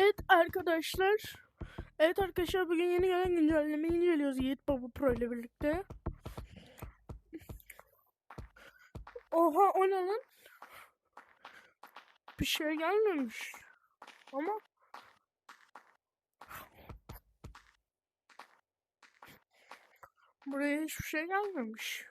Evet arkadaşlar. Evet arkadaşlar bugün yeni gelen güncellemeyi inceliyoruz Yiğit Baba Pro ile birlikte. Oha o ne lan? Bir şey gelmemiş. Ama buraya hiçbir şey gelmemiş.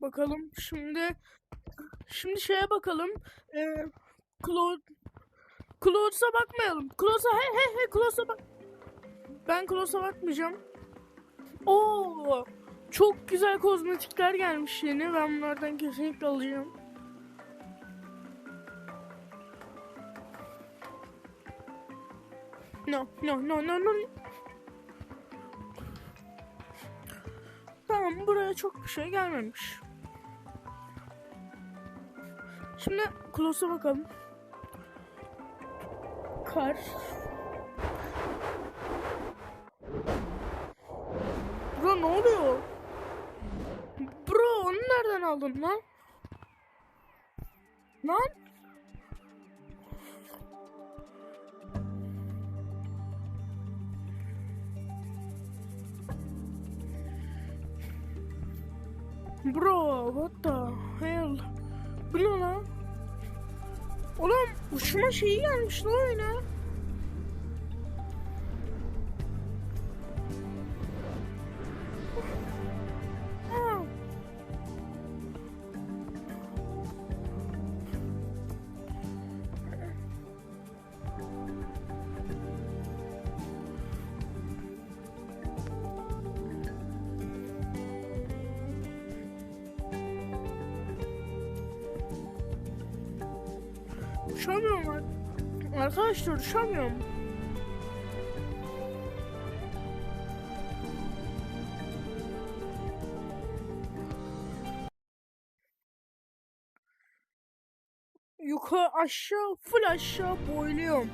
Bakalım şimdi şimdi şeye bakalım. Ee, Claude Claude'sa bakmayalım. Claude'sa he he he Claude'sa bak. Ben Claude'sa bakmayacağım. Oo! Çok güzel kozmetikler gelmiş yeni. Ben bunlardan kesinlikle alacağım. No, no, no, no, no. Tamam, buraya çok bir şey gelmemiş. Şimdi Klos'a bakalım. Kar. Bro ne oluyor? Bro onu nereden aldın lan? Lan? Bro what the hell? Bu ne lan? Oğlum uçma şeyi gelmiş lan oyuna. Uçamıyorum ar- arkadaşlar uçamıyorum. Yukarı aşağı full aşağı boyluyorum.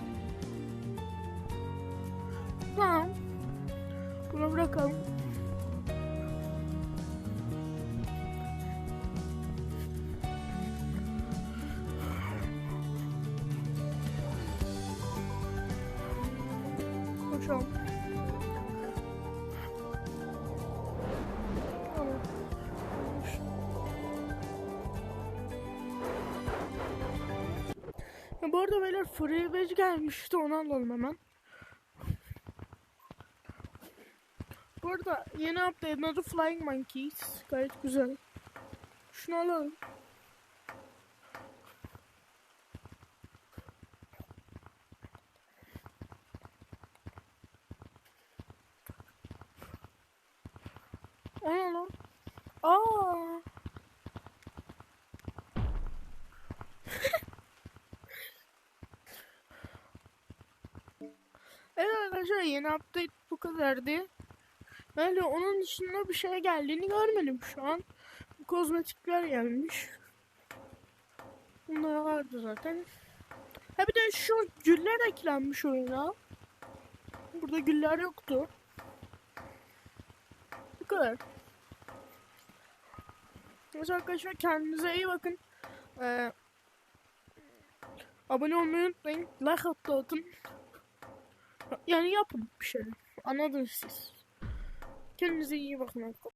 Tamam. Bunu bırakalım. Koşalım. Tamam. Ya bu arada beyler Free Badge gelmişti onu alalım hemen. Bu arada yeni update adı Flying Monkeys. Gayet güzel. Şunu alalım. O ne lan? Aa. evet arkadaşlar yeni update bu kadardı. Öyle onun dışında bir şey geldiğini görmedim şu an. Kozmetikler gelmiş. Bunlar vardı zaten. Ha bir de şu güller eklenmiş oyuna. Burada güller yoktu. Bu kadar. Neyse arkadaşlar kendinize iyi bakın. Ee, abone olmayı unutmayın. Like atın. Yani yapın bir şeyler. Anladınız siz. Kendinize iyi bakın arkadaşlar.